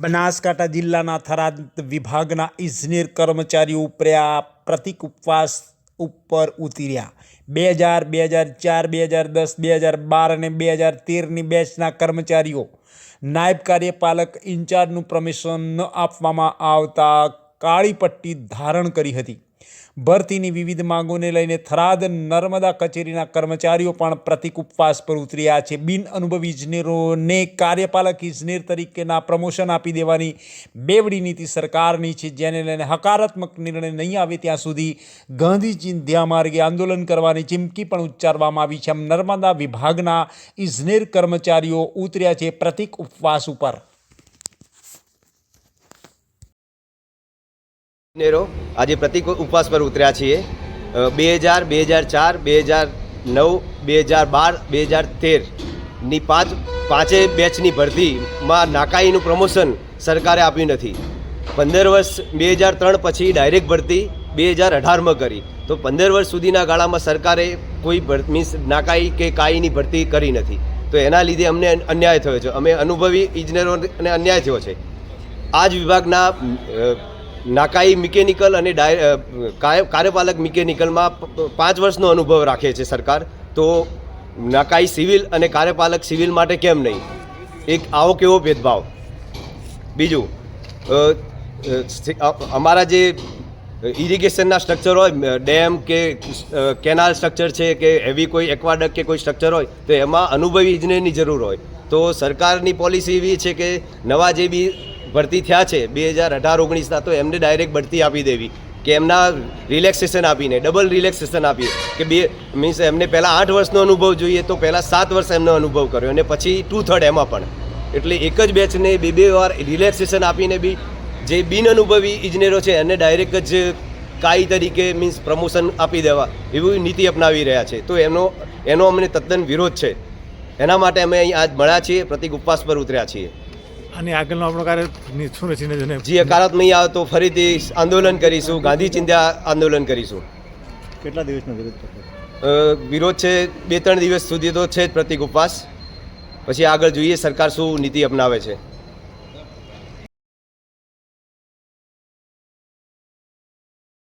બનાસકાંઠા જિલ્લાના થરાદ વિભાગના ઇજનેર કર્મચારીઓ ઉપર્યા, પ્રતિક ઉપવાસ ઉપર ઉતર્યા. બે હજાર બે હજાર ચાર, બે હજાર દસ, બે હજાર બાર અને બે હજાર તેરની બેચના કર્મચારીઓ. નાયબ કાર્યપાલક ઇન્ચાર્જનું પ્રમિશન ન આપવામાં આવતા કાળી પટ્ટી ધારણ કરી હતી. ભરતીની વિવિધ માંગોને લઈને થરાદ નર્મદા કચેરીના કર્મચારીઓ પણ પ્રતિક ઉપવાસ પર ઉતર્યા છે. બિન અનુભવી ઇજનેરોને કાર્યપાલક ઇજનેર તરીકેના પ્રમોશન આપી દેવાની બેવડી નીતિ સરકારની છે. જેને લઈને હકારાત્મક નિર્ણય નહીં આવે ત્યાં સુધી ગાંધી ચિંધ્યા માર્ગે આંદોલન કરવાની ચીમકી પણ ઉચ્ચારવામાં આવી છે. આમ નર્મદા વિભાગના ઇજનેર કર્મચારીઓ ઉતર્યા છે પ્રતિક ઉપવાસ ઉપર. ઇજનેરો આજે પ્રતિક ઉપવાસ પર ઉતર્યા છીએ. બે હજાર બે હજાર ચાર બે હજાર નવ બે હજાર બાર બે હજાર તેરની પાંચ, પાંચે બેચની ભરતીમાં નાકાઈનું પ્રમોશન સરકારે આપ્યું નથી. પંદર વર્ષ બે હજાર ત્રણ પછી ડાયરેક્ટ ભરતી બે હજાર અઢારમાં કરી. તો પંદર વર્ષ સુધીના ગાળામાં સરકારે કોઈ મીન્સ નાકાઈ કે કાઈની ભરતી કરી નથી. તો એના લીધે અમને અન્યાય થયો છે. અમે અનુભવી ઇજનેરોને અન્યાય થયો છે. આ જ વિભાગના નાકાઈ મિકેનિકલ અને કાર્યપાલક મિકેનિકલમાં પાંચ વર્ષનો અનુભવ રાખે છે સરકાર. તો નાકાઈ સિવિલ અને કાર્યપાલક સિવિલ માટે કેમ નહીં? એક આવો કેવો ભેદભાવ? બીજું અમારા જે ઇરિગેશનના સ્ટ્રક્ચર હોય ડેમ કે કેનાલ સ્ટ્રક્ચર છે કે એવી કોઈ એક્વાડક કે કોઈ સ્ટ્રક્ચર હોય, તો એમાં અનુભવી ઇજનેરની જરૂર હોય. તો સરકારની પોલિસી એવી છે કે નવા જે બી ભરતી થયા છે, બે હજાર અઢાર, ઓગણીસના, તો એમને ડાયરેક્ટ ભરતી આપી દેવી કે એમના રિલેક્સેશન આપીને ડબલ રિલેક્સેશન આપીએ કે બે મીન્સ એમને પહેલાં આઠ વર્ષનો અનુભવ જોઈએ તો પહેલાં સાત વર્ષ એમનો અનુભવ કર્યો અને પછી ટુ થર્ડ એમાં પણ. એટલે એક જ બેચને બે બે વાર રિલેક્સેશન આપીને બી જે બિન અનુભવી ઇજનેરો છે એને ડાયરેક્ટ જ કાઈ તરીકે મીન્સ પ્રમોશન આપી દેવા એવી નીતિ અપનાવી રહ્યા છે. તો એનો એનો અમને તદ્દન વિરોધ છે. એના માટે અમે અહીં આજ મળ્યા છીએ, પ્રતિક ઉપવાસ પર ઉતર્યા છીએ. અને આગળનો આપણો કાર્ય શું રચીને જેને જે હકારાત્મક નહીં આવે તો ફરીથી આંદોલન કરીશું. ગાંધી ચિંધ્યા આંદોલન કરીશું. કેટલા દિવસનો વિરોધ વિરોધ છે બે ત્રણ દિવસ સુધી તો છે જ પ્રતિક ઉપવાસ. પછી આગળ જોઈએ સરકાર શું નીતિ અપનાવે છે.